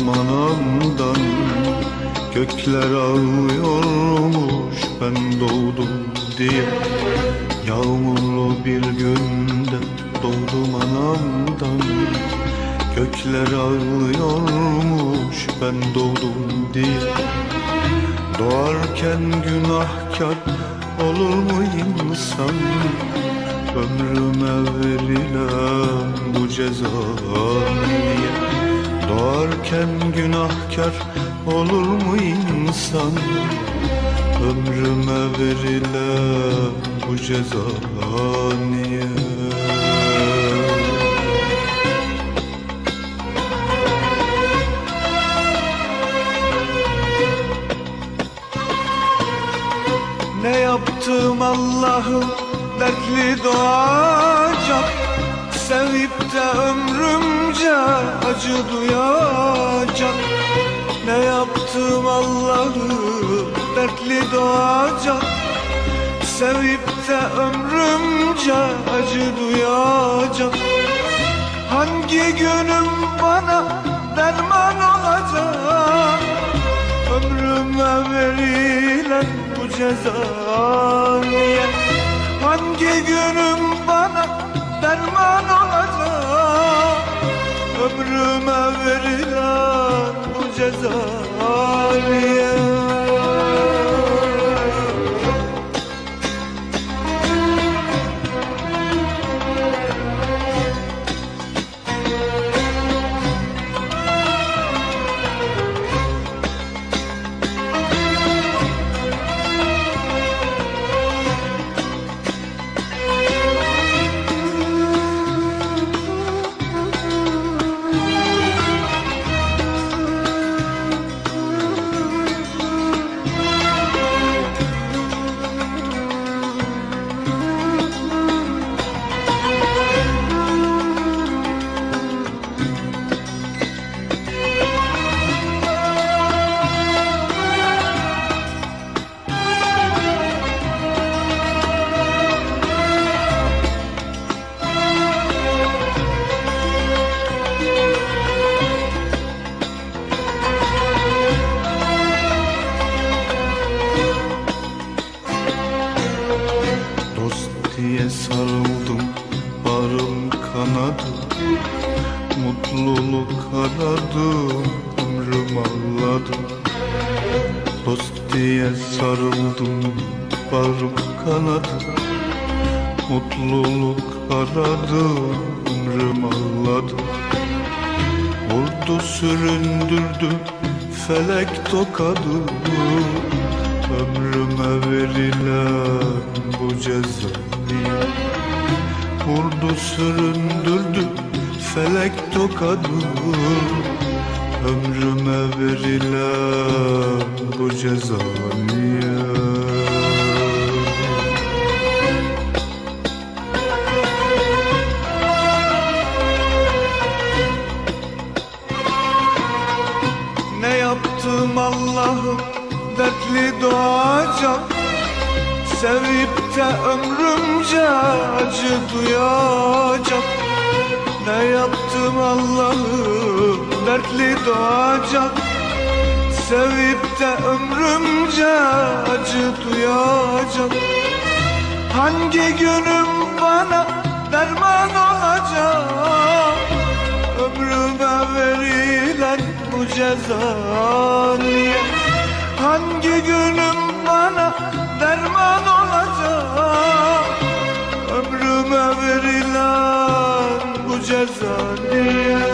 Anamdan Gökler ağlıyormuş ben doğdum diye. Yağmurlu bir günde doğdum anamdan Gökler ağlıyormuş ben doğdum diye. Doğarken günahkar olur mu insan? Ömrüme verilen bu ceza niye Doğarken günahkar olur mu insan? Ömrüme verilen bu ceza niye? Ne yaptım Allah'ım? Dertli doğacak Sevip de ömrümce acı duyacak. Ne yaptım Allah'ım dertli doğacak. Sevip de ömrümce acı duyacak. Hangi günüm bana derman olacak? Ömrüme verilen bu ceza niye? Hangi günüm bana derman olacak Ömrüme verilen bu ceza sarıldım barım kanadı. Mutluluk aradım ömrüm ağladı. Dost diye sarıldım barım kanadı. Mutluluk aradım ömrüm ağladı. Vurdu süründürdü felek tokadı. Ömrüme verilen bu ceza niye Vurdu süründürdü felek tokadı Ömrüme verilen bu ceza niye? Ne yaptım Allah'ım dertli doğacak Sevip de ömrümce acı duyacak. Ne yaptım Allah'ım dertli doğacak. Sevip de ömrümce acı duyacak. Hangi günüm bana derman olacak? Ömrüme verilen bu ceza niye? Hangi günüm bana derman olacak Ömrüme verilen bu ceza niye